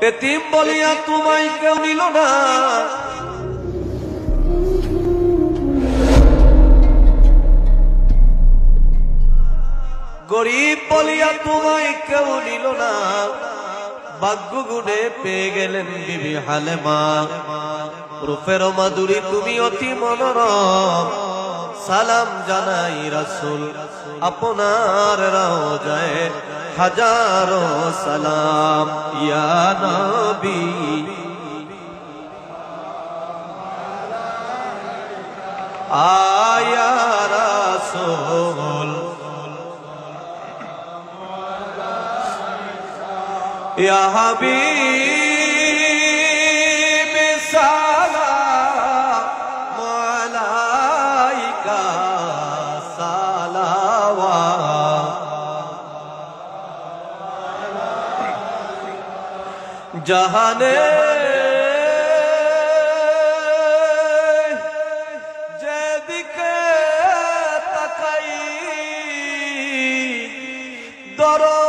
এতিম বলিয়া তোমায় কেউ নিল না। গরিব বলিয়া তোমায় কেউ নিল না। ভাগ্য গুণে পেয়ে গেলেন বিবি হালেমা। রূপের মাধুরী, তুমি অতি মনোরম। সালাম জানাই রাসুল, আপনার রাও যায় হাজারো সালাম ইয়া নবী। আয়া রাসূল। ইয়া জাহানে। যেদিকে তাকাই দরদি।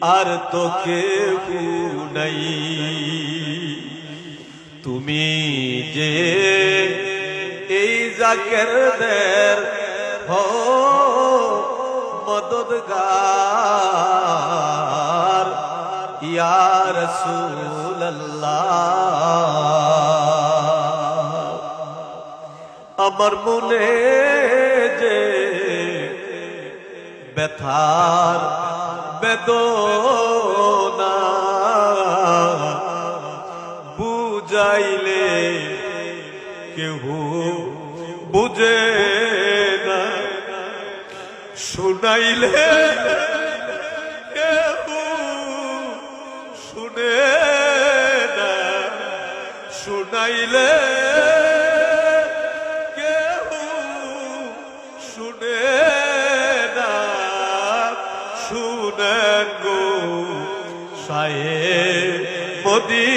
আর তোকে নাই। তুমি যে এই জাকেরদের হো মদদগার। ইয়া রাসূলুল্লাহ। আমার মনে যে ব্যথার বেদনা বুঝাইলে কেউ বুঝে শুনাইলে শুনে শুনাইলে কেউ শুনে না। শুনেন গো সায়ে মদিনা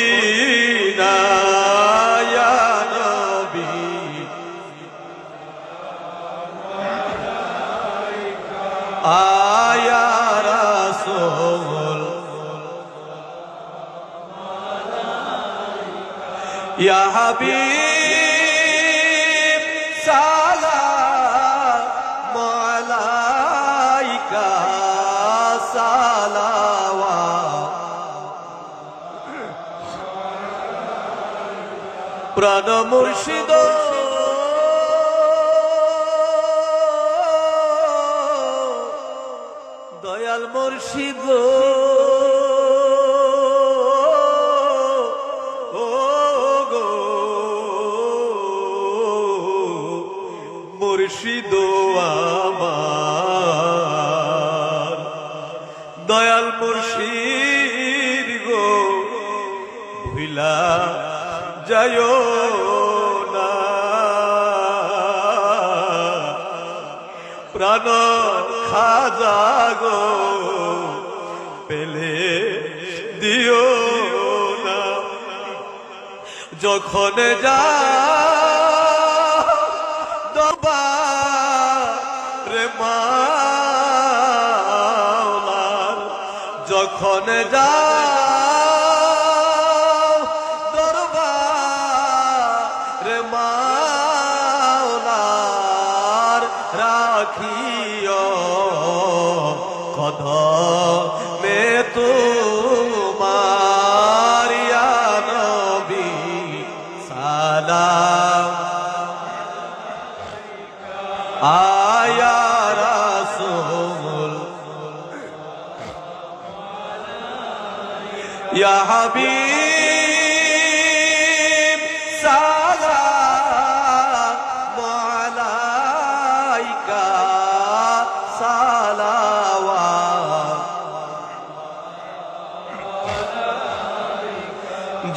হাবিব সালাম আলাইকা সালাওয়াত। প্রাণ মুর্শিদ। দয়াল মুর্শিদ। মুর্শিদ আমার। দয়াল মুর্শিদ গো ভুলা যায় না। প্রাণ খাজা গো, পেলে দিও না। যখন যা মাওলার যখন যা দরবার মাওলার রাখিও কদ মে তোমার ইয়া হাবিব সালাম আলাইকা সালাওয়াত।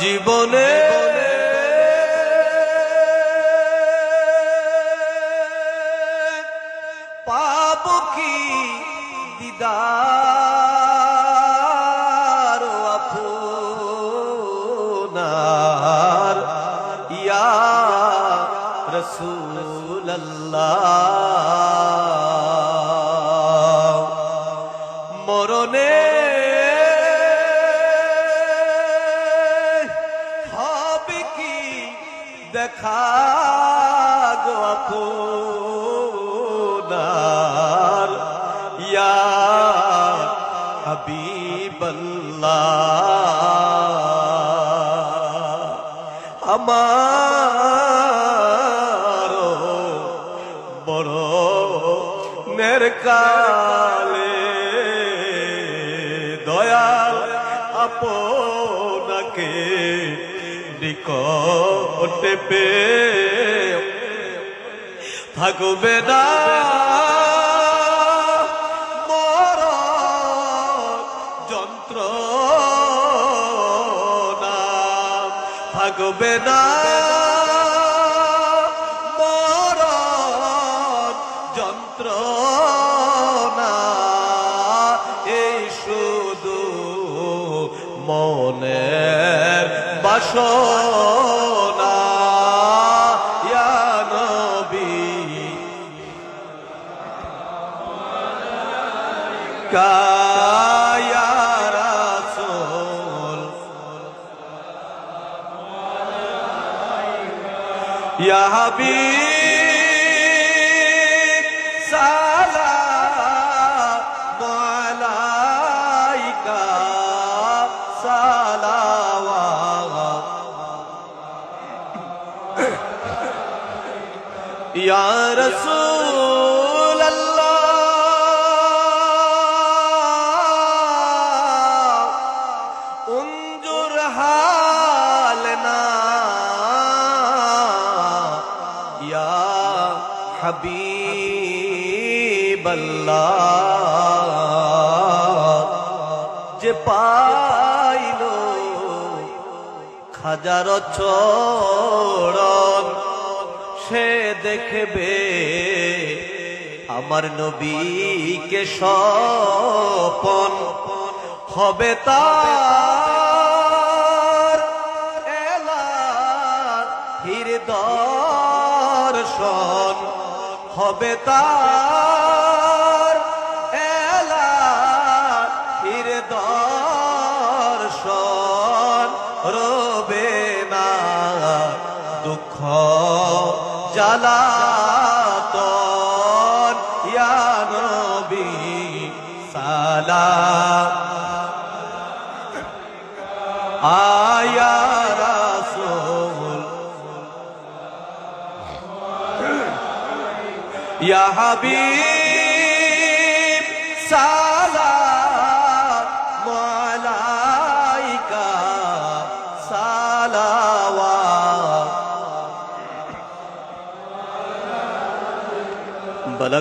জীবনে পাব কি দিদার? মরণে হবে কি দেখা গো আপনার? ইয়া হাবিবাল্লাহ। আমার বড় নেরকালে আপনাকে নিকটে পে থাকবে না। মর যন্ত্র থাকবে না। বাসনা ইয়া নবী। কায়া রাসূল। ইয়া হাবিব। ইয়া রাসূল আল্লাহ انظر حالنا يا حبيب الله যে পাইল খাজার চরণ সে দেখবে আমার নবীকে স্বপন হবে তার দর্শন হবে তার জ্বালাতন ইয়া নবী সালাম। আয়া রাসূল। ইয়া হাবিব সালাম।